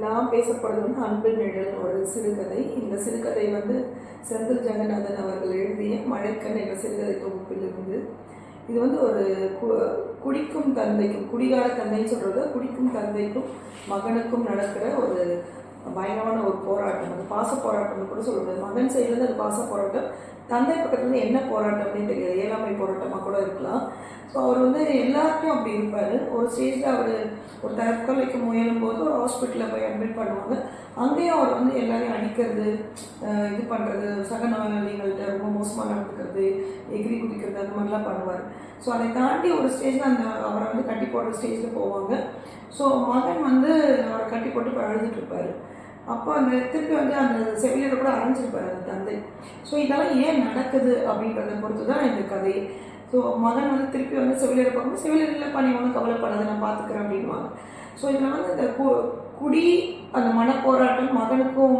நான் பேசப்படுறது வந்து அன்பு நிழல் ஒரு சிறுகதை. இந்த சிறுகதை வந்து செந்தில் ஜெகநாதன் அவர்கள் எழுதிய மழைக்கண் என்ற சிறுகதை தொகுப்பிலிருந்து. இது வந்து ஒரு கு- குடிக்கும் தந்தைக்கும் குடிகார தந்தைன்னு சொல்கிறது குடிக்கும் தந்தைக்கும் மகனுக்கும் நடக்கிற ஒரு பயங்கரமான ஒரு போராட்டம். அது பாச போராட்டம்னு கூட சொல்லுவது மகன் சைட்லேருந்து அது பாச போராட்டம் தந்தை பக்கத்துலேருந்து என்ன போராட்டம்னு தெரியாது. ஏழாமை போராட்டமாக கூட இருக்கலாம். ஸோ அவர் வந்து எல்லாருக்கும் அப்படி இருப்பார். ஒரு ஸ்டேஜில் அவர் ஒரு தற்கொலைக்கு முயலும் போது ஒரு ஹாஸ்பிட்டலில் போய் அட்மிட் பண்ணுவாங்க. அங்கேயும் அவர் வந்து எல்லாரையும் அடிக்கிறது இது பண்ணுறது சக நோயாளிகள்கிட்ட ரொம்ப மோசமாக நடந்துக்கிறது எகிரி குடிக்கிறது அந்த மாதிரிலாம் பண்ணுவார். ஸோ அதை தாண்டி ஒரு ஸ்டேஜில் அந்த அவரை வந்து கட்டி போடுற ஸ்டேஜில் போவாங்க. ஸோ மகன் வந்து அவரை கட்டி போட்டு இப்போ அழுதுட்டு அப்போ அந்த திருப்பி வந்து அந்த செவிலியரை கூட அரைஞ்சிருப்பார் அந்த தந்தை. ஸோ இதெல்லாம் ஏன் நடக்குது அப்படின்றத பொறுத்து தான் இந்த கதை. ஸோ மகன் வந்து திருப்பி வந்து செவிலியர் பார்க்கும்போது செவிலியர் இல்லைப்பா நீ ஒன்றும் கவலைப்படாத நான் பார்த்துக்கிறேன் அப்படின்வாங்க ஸோ இதில் வந்து இந்த கு குடி அந்த மனப்போராட்டம் மகனுக்கும்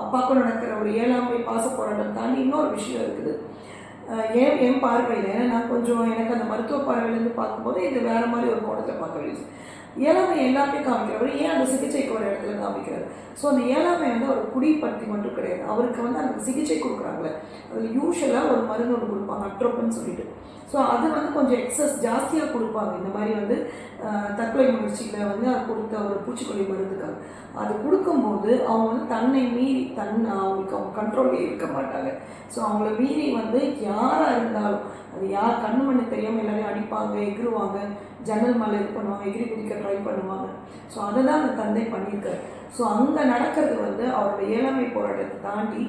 அப்பாவுக்கும் நடக்கிற ஒரு ஏழாமை பாச போராட்டம் தாண்டி இன்னொரு விஷயம் இருக்குது. ஏன் என் பார்வையில் ஏன்னா நான் கொஞ்சம் எனக்கு அந்த மருத்துவ பார்வையிலேருந்து பார்க்கும்போது இது வேறு மாதிரி ஒரு கோணத்தில் பார்க்க வேண்டியது ஏழாமை எல்லாத்தையும் காமிக்கிறவர் ஏன் அந்த சிகிச்சைக்கு ஒரு இடத்துல காமிக்கிறார்? ஸோ அந்த ஏழாமை வந்து அவர் குடி மட்டும் கிடையாது. அவருக்கு வந்து அந்த சிகிச்சை கொடுக்குறாங்களே. அதில் யூஸ்வலாக ஒரு மருந்து ஒன்று கொடுப்பாங்க அட்ரோப்பன்னு சொல்லிட்டு. ஸோ அது வந்து கொஞ்சம் எக்ஸஸ் ஜாஸ்தியாக கொடுப்பாங்க. இந்த மாதிரி வந்து தற்கொலை முயற்சியில் வந்து அது கொடுத்த ஒரு பூச்சிக்கொல்லி மருந்துக்காக அது கொடுக்கும்போது அவங்க வந்து தன்னை மீறி தன் அவங்களுக்கு அவங்க கண்ட்ரோலே இருக்க மாட்டாங்க. ஸோ அவங்கள மீறி வந்து யாராக இருந்தாலும் அது யார் கண்ணு மண்ணு தெரியாமல் எல்லாரையும் அடிப்பாங்க எகிருவாங்க ஜன்னல் மேலே இது பண்ணுவாங்க எகிரி குதிக்க ட்ரை பண்ணுவாங்க. ஸோ அதை தான் அந்த தந்தை பண்ணியிருக்காரு. ஸோ அங்கே நடக்கிறது வந்து அவரோட ஏழாமை போராட்டத்தை தாண்டி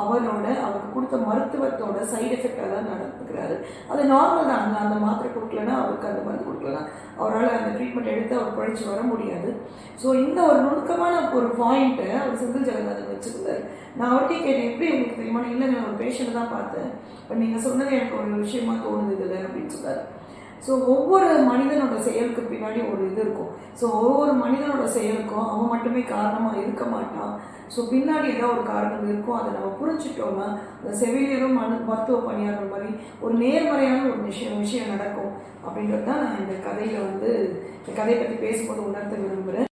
அவனோட அவருக்கு கொடுத்த மருத்துவத்தோட சைடு எஃபெக்டாக தான் நடந்துக்கிறாரு. அது நார்மல் தான். அங்கே அந்த மாத்திரை கொடுக்கலன்னா அவருக்கு அந்த மருந்து கொடுக்கலாம். அவரால் அந்த ட்ரீட்மெண்ட் எடுத்து அவர் பழிச்சு வர முடியாது. ஸோ இந்த ஒரு நுணுக்கமான ஒரு பாயிண்ட்டை அவர் செந்தில் ஜெகநாதன் வச்சுருந்தார். நான் அவர்கிட்ட கேட்டேன் எப்படி உங்களுக்கு தெரியுமா? இல்லை நான் ஒரு பேஷண்ட் தான் பார்த்தேன். இப்போ நீங்கள் சொன்னது எனக்கு ஒரு விஷயமா தோணுது இதில் அப்படின்னு சொன்னார். ஸோ ஒவ்வொரு மனிதனோட செயலுக்கு பின்னாடி ஒரு இது இருக்கும். ஸோ ஒவ்வொரு மனிதனோட செயலுக்கும் அவன் மட்டுமே காரணமாக இருக்க மாட்டான். ஸோ பின்னாடி ஏதோ ஒரு காரணம் இருக்கும். அதை நம்ம புரிஞ்சுட்டோம்னா அந்த செவிலியரும் மனு மருத்துவ பணியாளர் மாதிரி ஒரு நேர்மறையான ஒரு விஷயம் விஷயம் நடக்கும். அப்படின்றது தான் நான் இந்த கதையில் வந்து இந்த கதையை பற்றி பேசும்போது உணர்த்த விரும்புகிறேன்